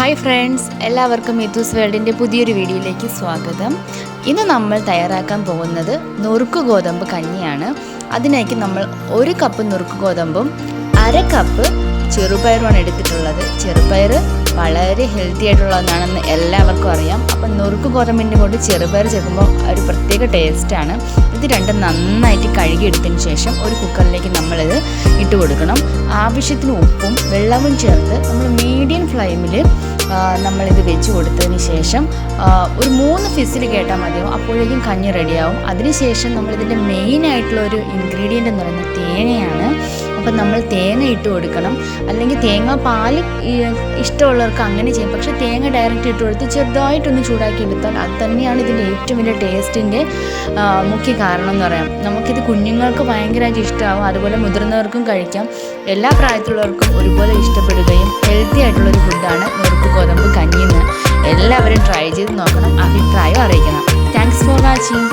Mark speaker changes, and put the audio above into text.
Speaker 1: Hi friends എല്ലാവർക്കും മിഥുസ് വേൾഡിന്റെ പുതിയൊരു വീഡിയോയിലേക്ക് സ്വാഗതം. ഇന്ന് നമ്മൾ തയ്യാറാക്കാൻ പോകുന്നത് നുറുക്ക് ഗോതമ്പ് കഞ്ഞിയാണ്. അതിനായി നമ്മൾ ഒരു കപ്പ് നുറുക്ക് ഗോതമ്പും അര കപ്പ് ചെറുപയറുമാണ് എടുത്തിട്ടുള്ളത്. ചെറുപയർ വളരെ ഹെൽത്തി ആയിട്ടുള്ളതാണെന്ന് എല്ലാവർക്കും അറിയാം. അപ്പം നുറുക്ക് ഗോതമ്പിന്റെ കൊണ്ട് ചെറുപയർ ചേർക്കുമ്പോൾ ഒരു പ്രത്യേക ടേസ്റ്റാണ് ഇത് രണ്ടും നന്നായിട്ട് കഴുകിയെടുത്തതിന് ശേഷം ഒരു കുക്കറിലേക്ക് നമ്മളിത് ഇട്ട് കൊടുക്കണം. ആവശ്യത്തിന് ഉപ്പും വെള്ളവും ചേർത്ത് നമ്മൾ മീഡിയം ഫ്ലെയിമിൽ നമ്മളിത് വെച്ച് കൊടുത്തതിന് ശേഷം ഒരു മൂന്ന് ഫിസിൽ കേട്ടാൽ മതിയാവും അപ്പോഴേക്കും കഞ്ഞി റെഡിയാവും അതിനുശേഷം നമ്മളിതിന്റെ മെയിൻ ആയിട്ടുള്ള ഒരു ഇൻഗ്രീഡിയന്റ് എന്ന് പറയുന്നത് തേങ്ങയാണ്. അപ്പം നമ്മൾ തേങ്ങ ഇട്ട് കൊടുക്കണം. അല്ലെങ്കിൽ തേങ്ങ പാൽ ഇഷ്ടമുള്ളവർക്ക് അങ്ങനെ ചെയ്യും. പക്ഷേ തേങ്ങ ഡയറക്റ്റ് ഇട്ട് കൊടുത്ത് ചെറുതായിട്ടൊന്ന് ചൂടാക്കി എടുത്താൽ അത് തന്നെയാണ് ഇതിന്റെ ഏറ്റവും വലിയ ടേസ്റ്റിന്റെ മുഖ്യ കാരണം എന്ന് പറയാം. നമുക്കിത് കുഞ്ഞുങ്ങൾക്ക് ഭയങ്കരമായിട്ട് ഇഷ്ടമാവും. അതുപോലെ മുതിർന്നവർക്കും കഴിക്കാം. എല്ലാ പ്രായത്തിലുള്ളവർക്കും ഒരുപോലെ ഇഷ്ടപ്പെടുകയും ഹെൽത്തി ആയിട്ടുള്ളൊരു ഫുഡാണ് നുറുക്ക് ഗോതമ്പ് കഞ്ഞിന്ന് എല്ലാവരും ട്രൈ ചെയ്ത് നോക്കണം. അഭിപ്രായം അറിയിക്കണം. Thanks for watching